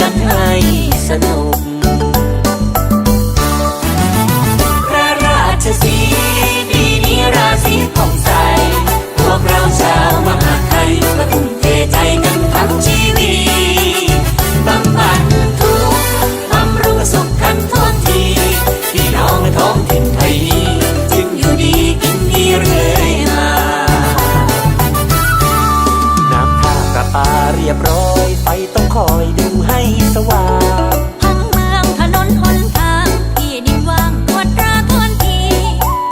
กันให้สนุก พระราชสีปีนี้ราศีผ่องใส พวกเราชาวมหาไทยมาทุ่มเทใจกันทั้งชีวิตบำบัดทุกข์บำรุงสุขกันทุกที พี่น้องท้องถิ่นไทยจึงอยู่ดีกินดีเรื่อยมา น้ำท่ากระปาเรียบร้อย ต้องคอยดูให้สว่างทั้งเมืองถนนหนทางที่ดินว่างตวจตราทวนที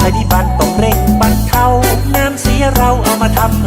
ภัยพิบัติต้องเร่งบรรเทาน้ำเสียเราเอามาทำ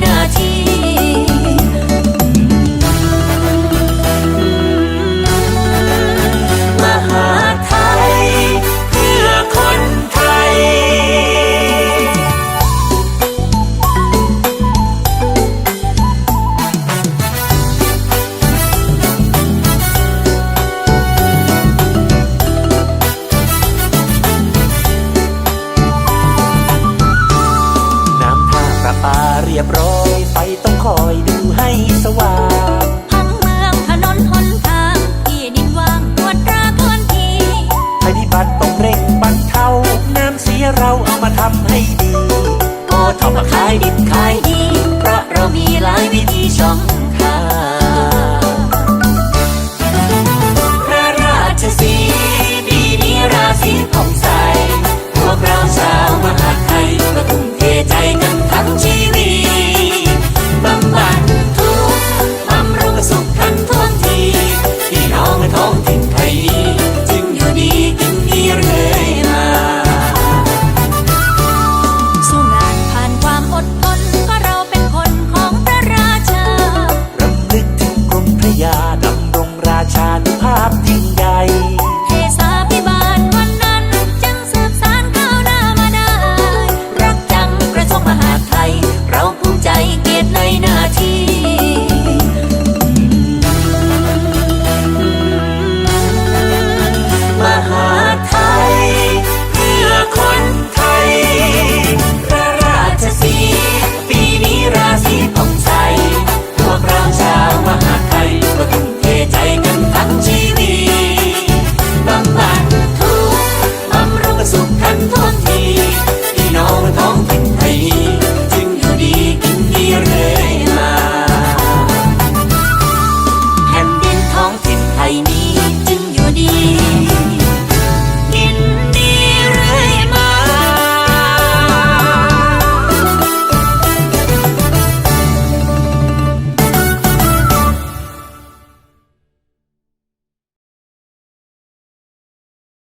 หน้าที่ ยบร้อยไฟต้องคอยดูให้สว่างทั้งเมืองถนนหนทางที่ดินว่างปวดตราพื้นทีภัยพิบัติต้องเร่งบรรเทาน้ำเสียเราเอามาทำให้ดีก็ทำมาขายดิบขายดีเพราะเรามีหลายวิธีช่อง